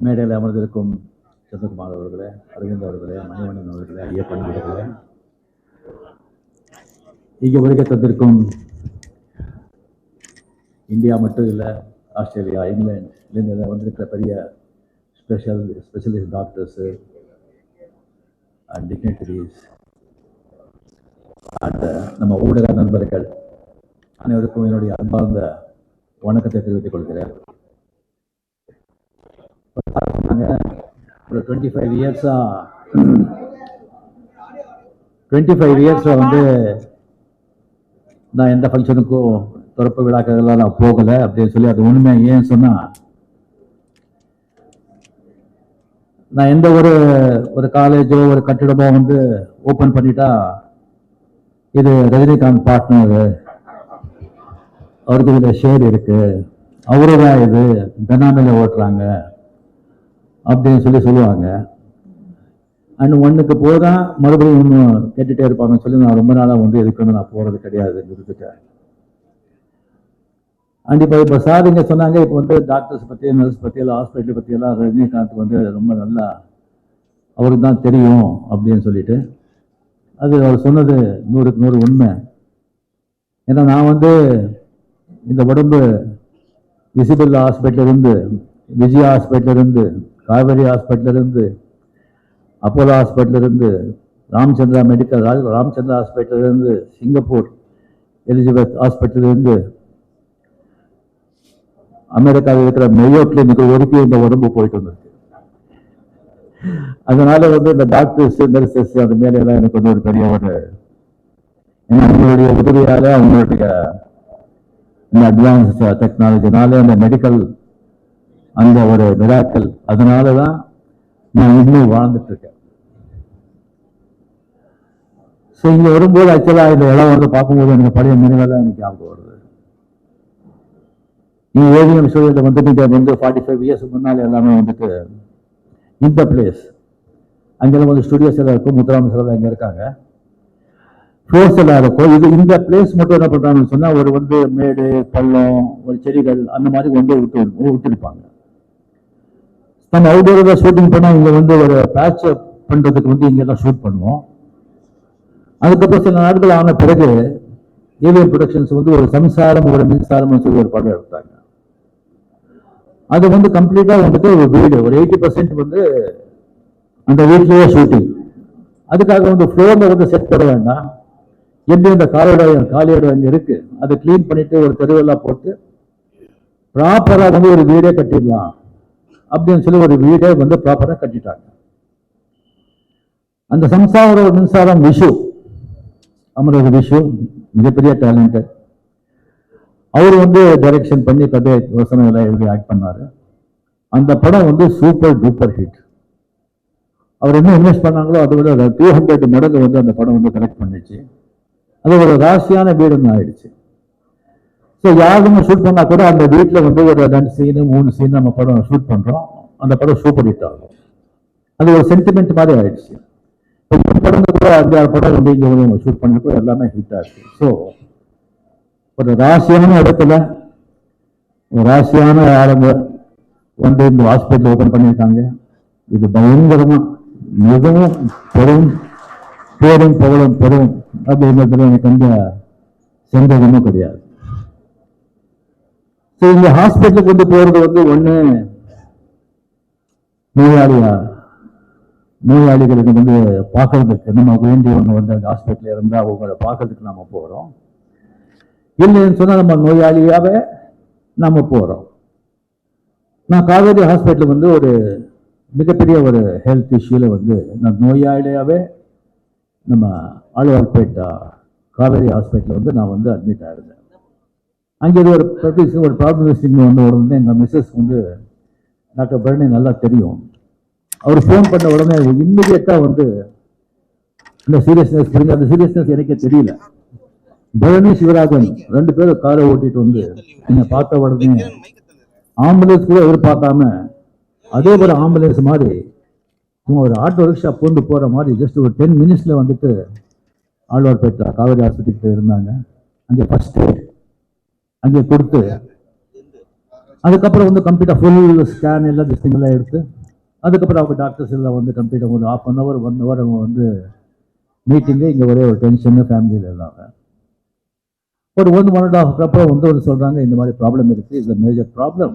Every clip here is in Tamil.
மேடையில் அமர்ந்திருக்கும் சந்திரகுமார் அவர்களே அரவிந்த் அவர்களே மணிவண்ணன் அவர்களே ஐயப்பன் அவர்களே இங்கே வருகை தந்திருக்கும் இந்தியா மட்டும் இல்லை ஆஸ்திரேலியா இங்கிலாந்து வந்திருக்கிற பெரிய special specialist doctors and dignitaries and நம்ம ஊடக நண்பர்கள் அனைவருக்கும் என்னுடைய அன்பார்ந்த வணக்கத்தை தெரிவித்துக் கொள்கிறேன். நாங்க ஒரு டுவெண்ட்டி ஃபைவ் இயர்ஸாக டுவெண்ட்டி ஃபைவ் இயர்ஸில் வந்து நான் எந்த ஃபங்க்ஷனுக்கும் திறப்பு விழாக்கெல்லாம் நான் போகலை அப்படின்னு சொல்லி அது உண்மை. ஏன் சொன்னால் நான் எந்த ஒரு ஒரு காலேஜோ ஒரு கட்டிடமோ வந்து ஓப்பன் பண்ணிட்டா இது ரஜினிகாந்த் பார்ட்னர் அவருக்கு இதில் ஷேர் இருக்குது அவரு தான் இது பெனாமில ஓட்டுறாங்க. அப்படின்னு சொல்லி சொல்லுவாங்க. அண்ட் ஒன்றுக்கு போதா மறுபடியும் இன்னும் கேட்டுகிட்டே இருப்பாங்கன்னு சொல்லி நான் ரொம்ப நாளாக வந்து இதுக்கு வந்து நான் போகிறது கிடையாது இருந்துட்டேன் அண்ட் இப்போ இப்போ சார் இங்கே சொன்னாங்க இப்போ வந்து டாக்டர்ஸ் பற்றி நர்ஸ் பற்றி எல்லாம் ஹாஸ்பிட்டல் பற்றி எல்லாம் ரஜினிகாந்த் வந்து ரொம்ப நல்லா அவருக்கு தான் தெரியும் அப்படின்னு சொல்லிட்டு. அது அவர் சொன்னது நூறுக்கு நூறு உண்மை. ஏன்னா நான் வந்து இந்த உடம்பு இசிபில்லா ஹாஸ்பிட்டல் இருந்து விஜயா ஹாஸ்பிட்டல் இருந்து காவேரி ஹாஸ்பிட்டலிருந்து அப்போலோ ஹாஸ்பிட்டலிருந்து ராமச்சந்திரா மெடிக்கல் ரா- ராமச்சந்திரா ஹாஸ்பிட்டலிருந்து சிங்கப்பூர் எலிசபெத் ஹாஸ்பிட்டலிருந்து அமெரிக்காவில் இருக்கிற மெயோ கிளினிக் வரைக்கும் இந்த உடம்பு போயிட்டு வந்திருக்கு. அதனால வந்து இந்த டாக்டர்ஸ் நர்சஸ் அந்த மேலே எல்லாம் எனக்கு வந்து ஒரு பெரிய ஒரு ஏன்னா அவங்களுடைய உதவியால அவங்களுடைய இந்த அட்வான்ஸ் டெக்னாலஜினால அந்த மெடிக்கல் அந்த ஒரு மிராக்கல் அதனால தான் நான் இன்னும் வாழ்ந்துட்டு இருக்கேன் ஸோ இங்கே வரும்போது ஆக்சுவலாக இந்த இடம் வந்து பார்க்கும்போது எனக்கு பழைய நினைவெல்லாம் எனக்கு ஞாபகம் வருது. நீ ஏவிஎம் ஸ்டூடியோவில் வந்து நீங்க வந்து ஃபார்ட்டி ஃபைவ் இயர்ஸ் முன்னால் எல்லாமே வந்துட்டு இந்த பிளேஸ் அங்கெல்லாம் வந்து ஸ்டுடியோஸ் எல்லாம் இருக்கும் முத்துராம சார் அங்கே இருக்காங்க. ஃப்ளோர்ஸ் எல்லாம் இருக்கும். இது இந்த பிளேஸ் மட்டும் என்ன பண்ணுறாங்கன்னு சொன்னால் ஒரு வந்து மேடு பள்ளம் ஒரு செடிகள் அந்த மாதிரி கொண்டு விட்டு விட்டுருப்பாங்க. நம்ம அவுடோரில் ஷூட்டிங் பண்ணால் இங்கே வந்து ஒரு பேட்ச் பண்ணுறதுக்கு வந்து இங்கே எல்லாம் ஷூட் பண்ணுவோம். அதுக்கப்புறம் சில நாட்கள் ஆன பிறகு ஏவிஎம் ப்ரொடக்ஷன்ஸ் வந்து ஒரு சம்சாரம் ஒரு மின்சாரம்னு சொல்லி ஒரு படம் எடுத்தாங்க. அது வந்து கம்ப்ளீட்டாக வந்துட்டு ஒரு வீடு ஒரு எயிட்டி பர்சன்ட் வந்து அந்த வீட்லேயே ஷூட்டிங் அதுக்காக வந்து ஃப்ளோரில் வந்து செட் பண்ண வேண்டாம். எப்படி இந்த காலோட காலியோட அங்க இருக்குது அதை க்ளீன் பண்ணிவிட்டு ஒரு தெருவெல்லாம் போட்டு ப்ராப்பராக வந்து ஒரு வீடே கட்டிடலாம். அப்படின்னு சொல்லி ஒரு வீடே வந்து ப்ராப்பராக கட்டிட்டாங்க. அந்த சம்சார மின்சாரம் விஷு அமரோட விஷு மிகப்பெரிய டேலண்ட்டு அவர் வந்து டைரக்ஷன் பண்ணி கதை வசனங்களை எழுதி ஆக்ட் பண்ணார். அந்த படம் வந்து சூப்பர் டூப்பர் ஹிட் அவர் என்ன இன்வெஸ்ட் பண்ணாங்களோ அதை விட டூ ஹண்ட்ரட் மடங்கு வந்து அந்த படம் வந்து கலெக்ட் பண்ணிச்சு. அது ஒரு ராசியான வீடுன்னு ஆயிடுச்சு. ஸோ யாருமே ஷூட் பண்ணால் கூட அந்த வீட்டில் வந்து ஒரு ரெண்டு சீனு மூணு சீன் நம்ம படம் ஷூட் பண்ணுறோம் அந்த படம் சூப்பர் ஹிட் ஆகும். அது ஒரு சென்டிமெண்ட் மாதிரி ஆயிடுச்சு. இப்போ படம் கூட அஞ்சாறு படம் வந்து இங்கே வந்து ஷூட் பண்ணிருக்கோம். எல்லாமே ஹிட் ஆச்சு. ஸோ ஒரு ராசியான இடத்துல ஒரு ராசியான ஆளுங்க வந்து இந்த ஹாஸ்பிட்டல் ஓப்பன் பண்ணியிருக்காங்க. இது பயங்கரமாக மிகவும் பெரும் பேரும் புகழும் பெரும் அப்படிங்கிறதுல எனக்கு வந்து சந்தேகமும் கிடையாது. ஸோ இந்த ஹாஸ்பிட்டலுக்கு கொண்டு போறது வந்து ஒண்ணு நோயாளியா? நோயாளிகளுக்கு வந்து பார்க்கறதுக்கு நம்ம வேண்டியவங்க வந்து அந்த ஹாஸ்பிட்டல் இருந்தா அவங்கள பார்க்கறதுக்கு நாம போறோம். இல்லைன்னு சொன்னா நம்ம நோயாளியாவே நாம போறோம். நான் காவேரி ஹாஸ்பிட்டல் வந்து ஒரு மிகப்பெரிய ஒரு ஹெல்த் இஷ்யூல வந்து நான் நோயாளியாவே நம்ம ஆழ்வார்பேட்டா காவேரி ஹாஸ்பிட்டல் வந்து நான் வந்து அட்மிட் ஆயிருந்தேன். அங்கே இது ஒரு ப்ராக்டிஸ் ஒரு ப்ராப்ளம் வந்த உடனே எங்கள் மிஸ்ஸஸ் வந்து டாக்டர் பரணி நல்லா தெரியும். அவர் ஃபோன் பண்ண உடனே இம்மிடியட்டாக வந்து அந்த சீரியஸ்னஸ் புரிஞ்சு அந்த சீரியஸ்னஸ் எனக்கே தெரியல. பரணி சிவராஜன் ரெண்டு பேரும் காரை ஓட்டிட்டு வந்து என்னை பார்த்த உடனே ஆம்புலன்ஸ் கூட எதிர்பார்க்காம அதே ஒரு ஆம்புலன்ஸ் மாதிரி சும்மா ஒரு ஆட்டோ ரிக்ஷா பூந்து போகிற மாதிரி ஜஸ்ட் ஒரு டென் மினிட்ஸில் வந்துட்டு ஆழ்வார்பேட்டா காவேரி ஆஸ்பத்திரிக்கிட்ட இருந்தாங்க. அங்கே ஃபர்ஸ்ட் அங்கே கொடுத்து அதுக்கப்புறம் வந்து கம்ப்ளீட்டாக ஃபுல் ஸ்கேன் எல்லாம் திஸ்டிங் எடுத்து அதுக்கப்புறம் அவங்க டாக்டர்ஸ் எல்லாம் வந்து கம்ப்ளீட்டாக ஒரு half an hour one hour அவங்க வந்து மீட்டிங்கு இங்கே ஒரே ஒரு டென்ஷனு ஃபேமிலியில் இருந்தாங்க ஒரு ஒன் ஒன் அண்ட் ஹாஃப் அப்புறம் வந்து ஒரு சொல்கிறாங்க இந்த மாதிரி ப்ராப்ளம் இருக்குது இதில் மேஜர் ப்ராப்ளம்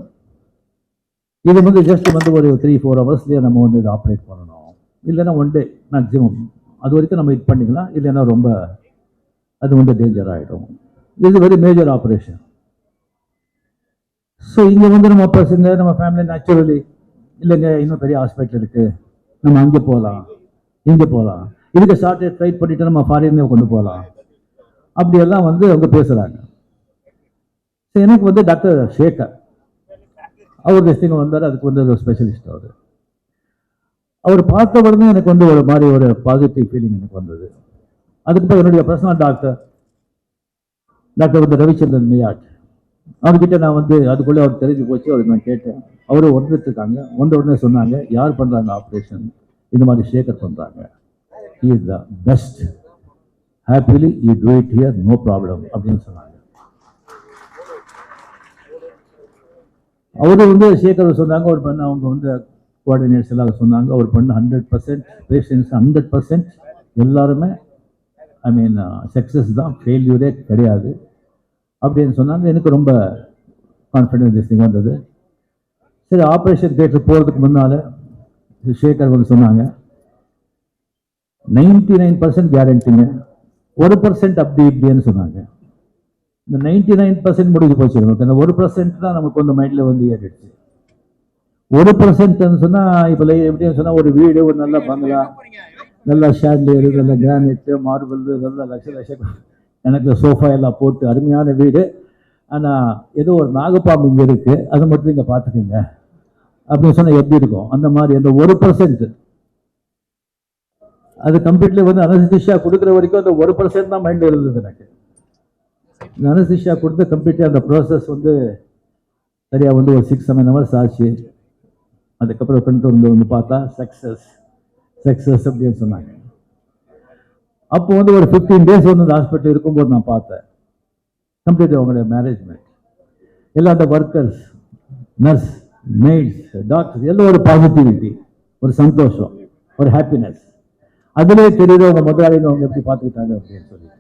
இது வந்து ஜஸ்ட் வந்து ஒரு த்ரீ ஃபோர் ஹவர்ஸ்லேயே நம்ம வந்து இதை ஆப்ரேட் பண்ணணும். இல்லைன்னா ஒன் டே மேக்ஸிமம் அது வரைக்கும் நம்ம இது பண்ணிக்கலாம் இல்லைன்னா ரொம்ப அது வந்து டேஞ்சர் ஆகிடும் இது வெரி மேஜர் ஆப்ரேஷன் ஸோ இங்கே வந்து நம்ம பசங்க நம்ம ஃபேமிலி நேச்சுரலி இல்லைங்க இன்னும் பெரிய ஹாஸ்பிட்டல் இருக்குது நம்ம அங்கே போகலாம் இங்கே போகலாம் இதுக்கு ஷார்ட் ட்ரைட் பண்ணிவிட்டு நம்ம ஃபாரின்லேயே கொண்டு போகலாம் அப்படியெல்லாம் வந்து அவங்க பேசுகிறாங்க ஸோ எனக்கு வந்து டாக்டர் சேகர் அவர் டெஸ்டிங் வந்தார். அதுக்கு வந்து ஒரு ஸ்பெஷலிஸ்ட் அவர். அவர் பார்த்த உடனே எனக்கு வந்து ஒரு மாதிரி ஒரு பாசிட்டிவ் ஃபீலிங் எனக்கு வந்தது. அதுக்கப்புறம் என்னுடைய பர்சனல் டாக்டர் டாக்டர் வந்து ரவிச்சந்திரன் மியாட். அவர்கிட்ட நான் வந்து அதுக்குள்ளே அவர் தெரிஞ்சு போச்சு அவருக்கு நான் கேட்டேன். அவரும் ஒன்றுத்துக்காங்க. ஒன்று வந்த உடனே சொன்னாங்க யார் பண்ணுறாங்க ஆப்ரேஷன் இந்த மாதிரி சேகர் பண்ணுறாங்க is the best happily you do it here no problem அப்படின்னு சொன்னாங்க. அவர் வந்து சேகர் சொன்னாங்க ஒரு பெண் அவங்க வந்து கோஆர்டினேட்ஸ் எல்லாம் சொன்னாங்க. ஒரு பெண் hundred percent patients hundred percent எல்லாருமே ஐ மீன் சக்ஸஸ் தான் ஃபெயில்யூரே கிடையாது. அப்படின்னு சொன்னாங்க எனக்கு ரொம்ப கான்ஃபிடென்ஸ் வந்தது. சரி ஆப்ரேஷன் தேட்டர் போகிறதுக்கு முன்னால் சேகர் வந்து சொன்னாங்க நைன்டி நைன் பர்சன்ட் கேரண்டிங்க ஒரு பர்சன்ட் அப்படி இப்படின்னு சொன்னாங்க. இந்த நைன்டி நைன் பர்சன்ட் முடிஞ்சு போச்சு நமக்கு ஒரு பர்சன்ட் தான் நமக்கு வந்து மைண்டில் வந்து ஏறிடுச்சு. ஒரு பர்சன்ட்னு சொன்னால் இப்போ எப்படின்னு சொன்னால் ஒரு வீடு ஒரு நல்ல பங்களா நல்ல ஷாண்ட்லியரு நல்ல கிரானைட்டு மார்பிள் நல்ல லட்ச லட்சம் எனக்கு சோஃபா எல்லாம் போட்டு அருமையான வீடு. ஆனால் ஏதோ ஒரு நாகப்பாம்பு இங்கே இருக்குது அதை மட்டும் இங்கே பார்த்துக்குங்க. அப்படின்னு சொன்னால் எப்படி இருக்கும்? அந்த மாதிரி அந்த ஒரு பர்சன்ட் அது கம்ப்ளீட்லி வந்து அனசிஷா கொடுக்குற வரைக்கும் அந்த ஒரு பர்சன்ட் தான் மைண்டில் இருந்தது எனக்கு. இந்த கொடுத்து கம்ப்ளீட்டாக அந்த ப்ராசஸ் வந்து சரியாக வந்து ஒரு சிக்ஸ் செவன் ஹவர்ஸ் ஆச்சு. அதுக்கப்புறம் ஃப்ரெண்ட் வந்து வந்து பார்த்தா சக்ஸஸ் சக்ஸஸ் அப்படின்னு சொன்னாங்க. அப்போ வந்து ஒரு ஃபிஃப்டீன் டேஸ் வந்து அந்த ஹாஸ்பிட்டல் இருக்கும்போது நான் பார்த்தேன். கம்ப்ளீட் அவங்களுடைய மேனேஜ்மெண்ட் எல்லா அந்த ஒர்க்கர்ஸ் நர்ஸ் மெய்ட்ஸ் டாக்டர்ஸ் எல்லாம் ஒரு பாசிட்டிவிட்டி ஒரு சந்தோஷம் ஒரு ஹாப்பினஸ் அதுலேயே தெரியுது அவங்க முதலாளியில் அவங்க எப்படி பார்த்துக்கிட்டாங்க அப்படின்னு சொல்லிட்டு.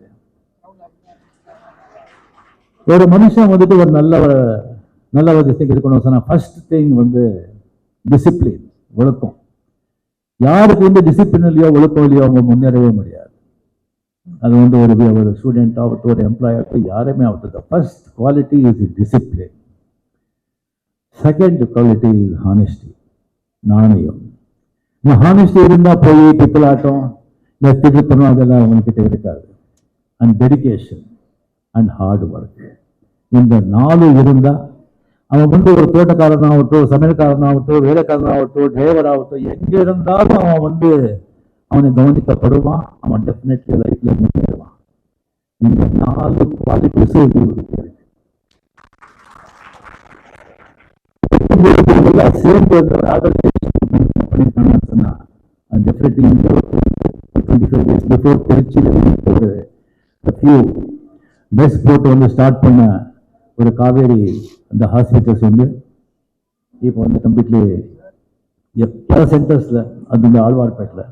ஒரு மனுஷன் வந்துட்டு ஒரு நல்ல ஒரு நல்ல ஒரு திசைக்கு இருக்கணும் சொன்னால் ஃபர்ஸ்ட் திங் வந்து டிசிப்ளின் ஒழுக்கம். யாருக்கு வந்து டிசிப்ளின் இல்லையோ ஒழுக்கம் இல்லையோ அவங்க முன்னேறவே முடியாது. அது வந்து ஒரு ஒரு ஸ்டூடெண்ட் ஆகட்டும் ஒரு எம்ப்ளாய் ஆகட்டும் யாருமே ஆகட்டும் first quality is discipline second quality is honesty நாணயம் இந்த ஹானஸ்டி இருந்தால் போய் பித்தலாட்டம் இந்த திருத்தணும் அதெல்லாம் அவங்கக்கிட்ட இருக்காது and dedication and hard work இந்த நாலு இருந்தால் அவன் வந்து ஒரு தோட்டக்காரனாகட்டும் சமையல்காரனாகட்டும் வேலைக்காரனாகட்டும் டிரைவர் ஆகட்டும் எங்கே இருந்தாலும் அவன் வந்து அவனை கவனிக்கப்படுவான் அவன் டெஃபினெட்லி லைஃப்ல முன்னேறுவான் இந்த நாலு குவாலிட்டிஸ் இருக்கு சேர்ந்து பண்ணிட்டான்னு சொன்னா definitely twenty five days before திருச்சியில் ஒரு ஃபியூ பஸ் போட்டு வந்து ஸ்டார்ட் பண்ண ஒரு காவேரி அந்த ஹாஸ்பிட்டல்ஸ் வந்து இப்போ வந்து கம்ப்ளீட்லி பல சென்டர்ஸில் அது இந்த ஆழ்வார்பேட்டில்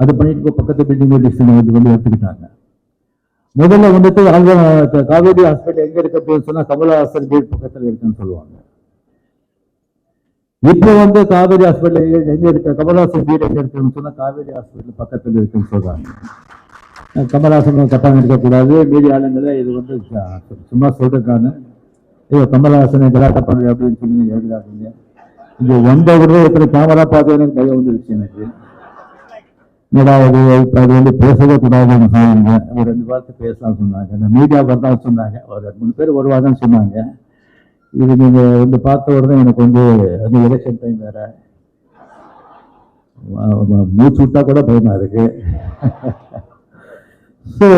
அது பண்ணிட்டு பக்கத்து பில்டிங் வந்து வந்து எடுத்துக்கிட்டாங்க. முதல்ல வந்துட்டு ஆழ்வார் காவேரி ஹாஸ்பிட்டல் எங்கே இருக்கு அப்படின்னு சொன்னால் கமலஹாசன் கேட் பக்கத்தில் இருக்குன்னு சொல்லுவாங்க. இப்போ வந்து காவேரி ஹாஸ்பிட்டல் எங்க இருக்க? இருக்கு கமலஹாசன் வீடு எங்க இருக்குன்னு சொன்னா காவேரி ஹாஸ்பிட்டல் பக்கத்தில் இருக்குன்னு சொல்றாங்க. கமலஹாசன் தப்பா இருக்கக்கூடாது மீதி ஆளுங்களை இது வந்து சும்மா சொல்றதுக்கான. ஐயோ கமலஹாசனை கலாட்டம் பண்ணுங்க அப்படின்னு சொல்லி எழுதாதீங்க இங்கே வந்த உடனே இருக்கிற கேமரா பார்த்து எனக்கு பயம் வந்துருச்சு எனக்கு. என்னடா அது அது வந்து பேசவே கூடாதுன்னு சொன்னாங்க. ஒரு ரெண்டு வார்த்தை பேசலாம் சொன்னாங்க. இந்த மீடியா பார்த்தா சொன்னாங்க. ஒரு ரெண்டு மூணு பேர் வருவாங்கன்னு சொன்னாங்க. இது நீங்கள் வந்து பார்த்த உடனே எனக்கு வந்து அது எலெக்ஷன் டைம் வேற. மூச்சு விட்டா கூட பயமா இருக்கு. ஸோ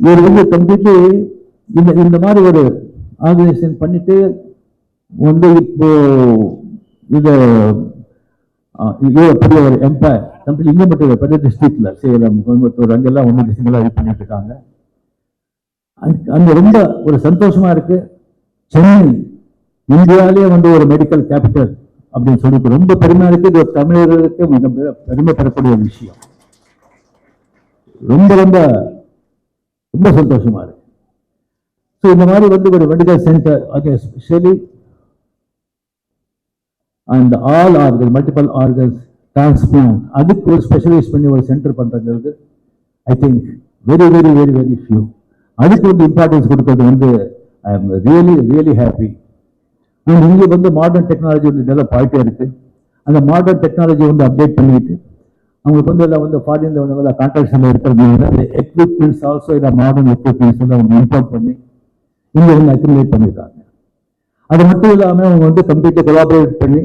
ஒரு வந்து தம்பிக்கு இந்த இந்த மாதிரி ஒரு ஆர்கனைசேஷன் பண்ணிட்டு வந்து இப்போ இதை இவ்வளோ இது பெரிய ஒரு எம்பையர் கம்பெனி இங்கே மட்டும் இல்லை, பெரிய டிஸ்ட்ரிக்டில் சேலம் கோயம்புத்தூர் அங்கெல்லாம் ஒன்று டிஸ்ட்ரிக்ட்லாம் இது பண்ணிட்டு இருக்காங்க. அங்கே ரொம்ப ஒரு சந்தோஷமா இருக்கு. சென்னை இந்தியாவிலேயே வந்து ஒரு மெடிக்கல் கேபிட்டல் அப்படின்னு சொல்லிட்டு ரொம்ப பெருமையாக இருக்குது இது தமிழர்களுக்கு மிக பெருமை பெறக்கூடிய ஒரு விஷயம். ரொம்ப ரொம்ப ரொம்ப சந்தோஷமா இருக்குது ஸோ இந்த மாதிரி வந்து ஒரு மெடிக்கல் சென்டர் அது specially and all organ multiple organs transplant அதுக்கு ஒரு ஸ்பெஷலைஸ் பண்ணி ஒரு சென்டர் பண்றது I think very very very very few அதுக்கு வந்து இம்பார்ட்டன்ஸ் கொடுக்கறது வந்து I am really really happy and இங்கே வந்து மாடர்ன் டெக்னாலஜி வந்து டெவலப் ஆகிட்டே இருக்குது அந்த மாடர்ன் டெக்னாலஜி வந்து அப்டேட் பண்ணிட்டு அவங்களுக்கு வந்து எல்லாம் வந்து ஃபாரின்ல வந்து கான்ட்ராக்ஷன்ல இருக்கிறது எக்யூப்மெண்ட்ஸ் ஆல்சோ இல்லை மாடர்ன் எக்யூப்மெண்ட்ஸ் எல்லாம் அவங்க இம்போர்ட் பண்ணி இங்கே வந்து அக்ரிமேட் பண்ணியிருக்காங்க அது மட்டும் இல்லாமல் அவங்க வந்து கம்ப்ளீட்டாக கொலாபரேட் பண்ணி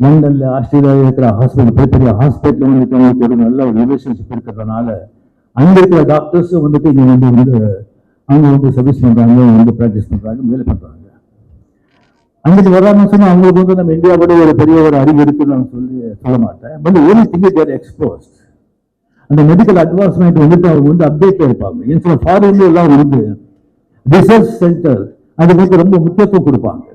லண்டன்ல ஆஸ்திரேலியாவில் இருக்கிற ஹாஸ்பிட்டல் பெரிய பெரிய ஹாஸ்பிட்டல் இருக்கிறவங்களுக்கு ஒரு நல்ல ஒரு ரிலேஷன்ஷிப் இருக்கிறதுனால அங்க இருக்கிற டாக்டர்ஸும் வந்துட்டு இங்க வந்து வந்து அவங்க வந்து சர்வீஸ் பண்றாங்க வந்து ப்ராக்டிஸ் பண்றாங்க வேலை பண்றாங்க. அங்கிட்டு வராமல் சொன்னா அவங்களுக்கு வந்து நம்ம இந்தியாவோட ஒரு பெரிய ஒரு அறிவு இருக்குன்னு நான் சொல்லி சொல்ல மாட்டேன். பட் ஒரு திங் தேர் எக்ஸ்போஸ் அந்த மெடிக்கல் அட்வான்ஸ்மெண்ட் வந்துட்டு அவங்க வந்து அப்டேட் இருப்பாங்க. ஏன் சொல்ல ஃபாரின்ல எல்லாம் வந்து ரிசர்ச் சென்டர் அதுக்கு ரொம்ப முக்கியத்துவம் கொடுப்பாங்க.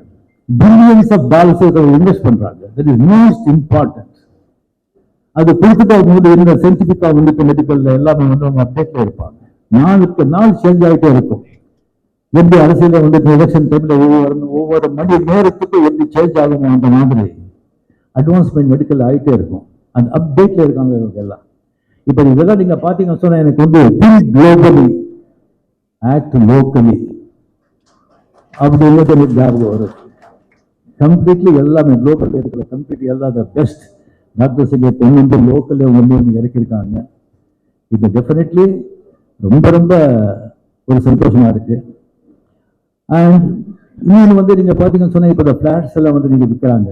பில்லியன்ஸ் ஆஃப் டாலர்ஸ் இன்வெஸ்ட் பண்றாங்க. தட் இஸ் மோஸ்ட் இம்பார்ட்டன்ட் அது குறிப்பிட்ட போது வந்து சயின்டிபிக்கா வந்துட்டு மெடிக்கல்ல எல்லாமே வந்து அவங்க அப்டேட்ல இருப்பாங்க. நாளுக்கு நாள் சேஞ்ச் ஆகிட்டே இருக்கும். எப்படி அரசியல வந்து எலெக்ஷன் டைம்ல ஒவ்வொரு ஒவ்வொரு மணி நேரத்துக்கும் எப்படி சேஞ்ச் ஆகும் அந்த மாதிரி அட்வான்ஸ்மெண்ட் மெடிக்கல் ஆகிட்டே இருக்கும். அந்த அப்டேட்ல இருக்காங்க இவங்க எல்லாம். இப்போ இதெல்லாம் நீங்க பாத்தீங்கன்னு சொன்னா எனக்கு வந்து திங்க் குளோபலி ஆக்ட் லோக்கலி அப்படிங்கிறது எனக்கு ஞாபகம் வரும். கம்ப்ளீட்லி எல்லாமே குளோபல்ல இருக்கிற கம்ப்ளீட் எல்லா த பெஸ்ட் டாக்டர்ஸ் இங்கே கொண்டு வந்து லோக்கல்ல ஒன்று வந்து இறக்கியிருக்காங்க. இது டெஃபினெட்லி ரொம்ப ரொம்ப ஒரு சந்தோஷமாக இருக்குது அண்ட் இன்னொன்று வந்து நீங்கள் பார்த்தீங்கன்னு சொன்னால் இப்போ இந்த ஃப்ளாட்ஸ் எல்லாம் வந்து நீங்கள் விற்கிறாங்க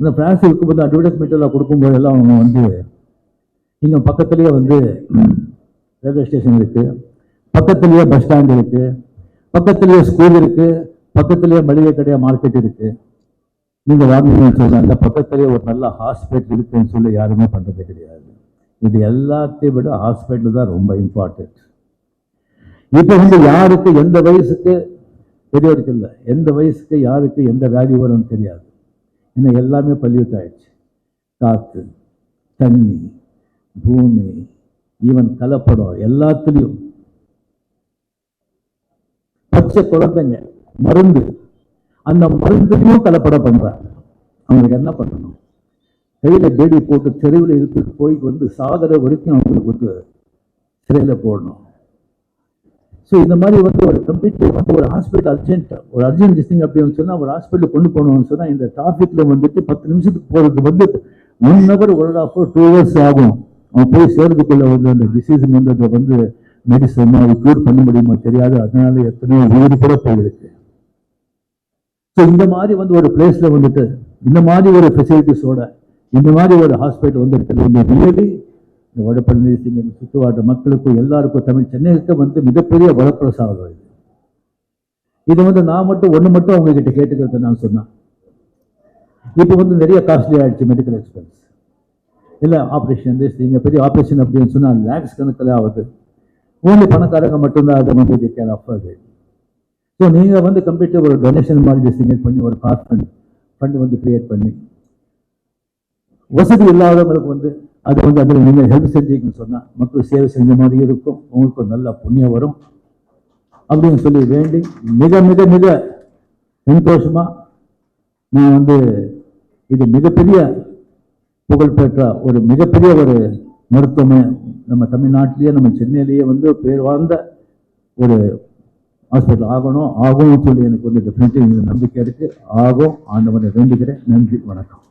அந்த ஃப்ளாட்ஸ் விற்கும்போது அட்வர்டைஸ்மெண்ட் எல்லாம் கொடுக்கும்போது எல்லாம் அவங்க வந்து இங்கே பக்கத்துலேயே வந்து ரயில்வே ஸ்டேஷன் இருக்குது பக்கத்துலேயே பஸ் ஸ்டாண்ட் இருக்குது பக்கத்துலேயே ஸ்கூல் இருக்குது பக்கத்துலேயே மளிகை கடையாக மார்க்கெட் இருக்குது நீங்கள் வாங்கணும்னு சொல்றாங்க பக்கத்துலயே ஒரு நல்ல ஹாஸ்பிட்டல் இருக்குன்னு சொல்லி யாருமே பண்ணுறதே கிடையாது. இது எல்லாத்தையும் விட ஹாஸ்பிட்டல் தான் ரொம்ப இம்பார்ட்டண்ட் இப்போ வந்து யாருக்கு எந்த வயசுக்கு பெரியவருக்கு இல்லை எந்த வயசுக்கு யாருக்கு எந்த வியாதி வரும்னு தெரியாது. இன்னும் எல்லாமே பல்யூட் ஆயிடுச்சு. காற்று தண்ணி பூமி ஈவன் கலப்படம் எல்லாத்துலேயும் பச்சை குழந்தைங்க மருந்து அந்த மருந்துலையும் கலப்பட பண்ணுறான் அவங்களுக்கு என்ன பண்ணணும்? கையில் பேடி போட்டு தெருவில் இழுத்துட்டு போய் வந்து சாகர வரைக்கும் அவங்களுக்கு வந்து சிறையில் போடணும். ஸோ இந்த மாதிரி வந்து ஒரு கம்ப்ளீட் வந்து ஒரு ஹாஸ்பிட்டல் அர்ஜென்ட் ஒரு அர்ஜென்ட் டிஸ்டிங் அப்படின்னு சொன்னால் ஒரு ஹாஸ்பிட்டல் கொண்டு போகணும்னு சொன்னால் இந்த டிராஃபிக்கில் வந்துட்டு பத்து நிமிஷத்துக்கு போகிறதுக்கு வந்து ஒன் ஹவர் ஒரு ஹாஃப் டூ ஹவர்ஸ் ஆகும். அவன் போய் சேர்றதுக்குள்ள வந்து அந்த டிசீஸ் வந்து அதை வந்து மெடிசன் அது க்யூர் பண்ண முடியுமா தெரியாது. அதனால எத்தனையோ உயிர் கூட போயிருக்கு. ஸோ இந்த மாதிரி வந்து ஒரு பிளேஸில் வந்துட்டு இந்த மாதிரி ஒரு ஃபெசிலிட்டிஸோட இந்த மாதிரி ஒரு ஹாஸ்பிட்டல் வந்துருக்கிறது வந்து ரியலி இந்த வடபழனி இந்த சுற்றுவாட்ட மக்களுக்கும் எல்லாருக்கும் தமிழ் சென்னைக்கு வந்து மிகப்பெரிய வரப்பிரசாதம் இது. இது வந்து நான் மட்டும் ஒன்று மட்டும் அவங்க கிட்ட கேட்டுக்கிறது நான் சொன்னேன். இப்போ வந்து நிறைய காஸ்ட்லி ஆகிடுச்சு மெடிக்கல் எக்ஸ்பென்ஸ் இல்லை ஆப்ரேஷன் நீங்க பெரிய ஆப்ரேஷன் அப்படின்னு சொன்னால் லேக்ஸ் கணக்கில் ஆகுது. ஓன்லி பணக்காரங்க மட்டும்தான் அதை வந்து கேன் அஃபோர்டு ஸோ நீங்கள் வந்து கம்ப்ளீட்டாக ஒரு டொனேஷன் மாதிரி டிஸ்டிங்கேட் பண்ணி ஒரு காஸ்ட் ஃபண்ட் ஃபண்ட் வந்து க்ரியேட் பண்ணி வசதி இல்லாதவங்களுக்கு வந்து அது வந்து அதில் நீங்கள் ஹெல்ப் செஞ்சீங்கன்னு சொன்னால் மக்கள் சேவை செஞ்ச மாதிரி இருக்கும் உங்களுக்கு நல்ல புண்ணியம் வரும். அப்படின்னு சொல்லி வேண்டி மிக மிக மிக சந்தோஷமாக நான் வந்து இது மிகப்பெரிய புகழ்பெற்ற ஒரு மிகப்பெரிய ஒரு மருத்துவமனை நம்ம தமிழ்நாட்டிலேயே நம்ம சென்னையிலேயே வந்து பேர் வாழ்ந்த ஒரு ஹாஸ்பிட்டல் ஆகணும் ஆகும்னு சொல்லி எனக்கு வந்து டெஃபினெட்லி நம்பிக்கை இருக்குது ஆகும் ஆண்டவனை வேண்டுகிறேன். நன்றி வணக்கம்.